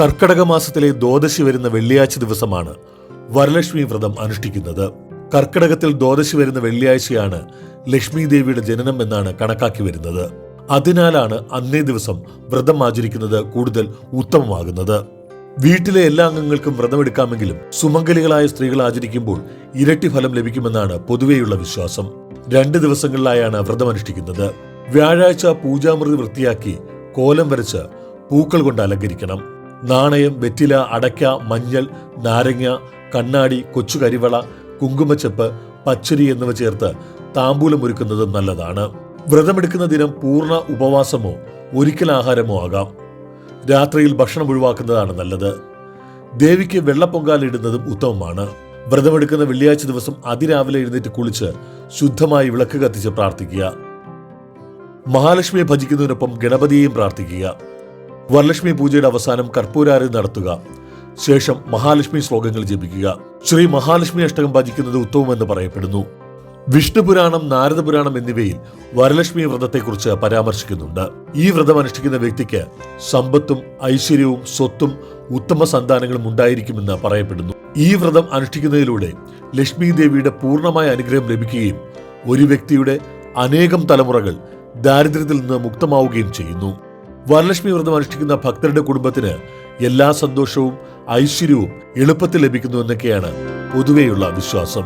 കർക്കടക മാസത്തിലെ ദ്വാദശി വരുന്ന വെള്ളിയാഴ്ച ദിവസമാണ് വരലക്ഷ്മി വ്രതം അനുഷ്ഠിക്കുന്നത്. കർക്കടകത്തിൽ ദ്വാദശി വരുന്ന വെള്ളിയാഴ്ചയാണ് ലക്ഷ്മി ദേവിയുടെ ജനനം എന്നാണ് കണക്കാക്കി വരുന്നത്. അതിനാലാണ് അന്നേ ദിവസം വ്രതം ആചരിക്കുന്നത് കൂടുതൽ ഉത്തമമാകുന്നത്. വീട്ടിലെ എല്ലാ അംഗങ്ങൾക്കും വ്രതമെടുക്കാമെങ്കിലും സുമംഗലികളായ സ്ത്രീകൾ ആചരിക്കുമ്പോൾ ഇരട്ടി ഫലം ലഭിക്കുമെന്നാണ് പൊതുവെയുള്ള വിശ്വാസം. രണ്ട് ദിവസങ്ങളിലായാണ് വ്രതം അനുഷ്ഠിക്കുന്നത്. വ്യാഴാഴ്ച പൂജാമൃതി വൃത്തിയാക്കി കോലം വരച്ച് പൂക്കൾ കൊണ്ട് അലങ്കരിക്കണം. നാണയം വെറ്റില അടയ്ക്ക മഞ്ഞൾ നാരങ്ങ കണ്ണാടി കൊച്ചുകരിവള കുങ്കുമച്ചെപ്പ് പച്ചരി എന്നിവ ചേർത്ത് താമ്പൂലം ഒരുക്കുന്നതും നല്ലതാണ്. വ്രതമെടുക്കുന്ന ദിനം പൂർണ ഉപവാസമോ ഒരിക്കൽ ആഹാരമോ ആകാം. രാത്രിയിൽ ഭക്ഷണം ഒഴിവാക്കുന്നതാണ് നല്ലത്. ദേവിക്ക് വെള്ളപ്പൊങ്കാലിടുന്നതും ഉത്തമമാണ്. വ്രതമെടുക്കുന്ന വെള്ളിയാഴ്ച ദിവസം അതിരാവിലെ എഴുന്നേറ്റ് കുളിച്ച് ശുദ്ധമായി വിളക്ക് കത്തിച്ച് പ്രാർത്ഥിക്കുക. മഹാലക്ഷ്മിയെ ഭജിക്കുന്നതിനൊപ്പം ഗണപതിയെയും പ്രാർത്ഥിക്കുക. വരലക്ഷ്മി പൂജയുടെ അവസാനം കർപ്പൂരാരതി നടത്തുക. ശേഷം മഹാലക്ഷ്മി ശ്ലോകങ്ങൾ ജപിക്കുക. ശ്രീ മഹാലക്ഷ്മി അഷ്ടകം ഭജിക്കുന്നത് ഉത്തമമെന്ന് പറയപ്പെടുന്നു. വിഷ്ണു പുരാണം നാരദ പുരാണം എന്നിവയിൽ വരലക്ഷ്മി വ്രതത്തെക്കുറിച്ച് പരാമർശിക്കുന്നുണ്ട്. ഈ വ്രതം അനുഷ്ഠിക്കുന്ന വ്യക്തിക്ക് സമ്പത്തും ഐശ്വര്യവും സ്വത്തും ഉത്തമ സന്താനങ്ങളും ഉണ്ടായിരിക്കുമെന്ന് പറയപ്പെടുന്നു. ഈ വ്രതം അനുഷ്ഠിക്കുന്നതിലൂടെ ലക്ഷ്മി ദേവിയുടെ പൂർണമായ അനുഗ്രഹം ലഭിക്കുകയും ഒരു വ്യക്തിയുടെ അനേകം തലമുറകൾ ദാരിദ്ര്യത്തിൽ നിന്ന് മുക്തമാവുകയും ചെയ്യുന്നു. വരലക്ഷ്മി വ്രതം അനുഷ്ഠിക്കുന്ന ഭക്തരുടെ കുടുംബത്തിന് എല്ലാ സന്തോഷവും ഐശ്വര്യവും എളുപ്പത്തിൽ ലഭിക്കുന്നു എന്നൊക്കെയാണ് പൊതുവെയുള്ള വിശ്വാസം.